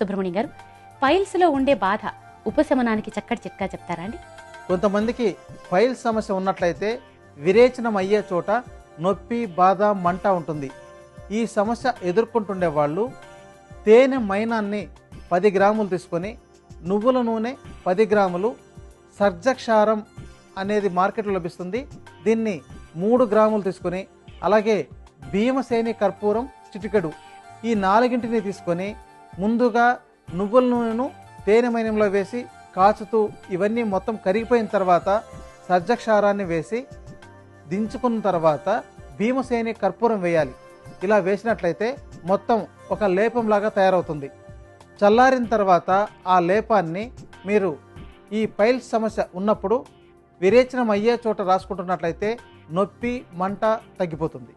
సుబ్రహ్మణ్యం గారు పైల్స్లో ఉండే బాధ ఉపశమనానికి చక్కటి చిట్కా చెప్తారా అండి? కొంతమందికి ఫైల్ సమస్య ఉన్నట్లయితే విరేచనం అయ్యే చోట నొప్పి బాధ మంట ఉంటుంది. ఈ సమస్య ఎదుర్కొంటుండే వాళ్ళు తేనె మైనాన్ని పది గ్రాములు తీసుకొని నువ్వుల నూనె పది గ్రాములు సర్జక్షారం అనేది మార్కెట్లో లభిస్తుంది. దీన్ని మూడు గ్రాములు తీసుకొని అలాగే భీమసేని కర్పూరం చిటికెడు ఈ నాలుగింటిని తీసుకొని ముందుగా నువ్వుల నూనెను తేనె మైనంలో వేసి కాచుతూ ఇవన్నీ మొత్తం కరిగిపోయిన తర్వాత సజ్జక్షారాన్ని వేసి దించుకున్న తర్వాత భీమసేని కర్పూరం వేయాలి. ఇలా వేసినట్లయితే మొత్తం ఒక లేపంలాగా తయారవుతుంది. చల్లారిన తర్వాత ఆ లేపాన్ని మీరు ఈ పైల్స్ సమస్య ఉన్నప్పుడు విరేచనం అయ్యే చోట రాసుకుంటున్నట్లయితే నొప్పి మంట తగ్గిపోతుంది.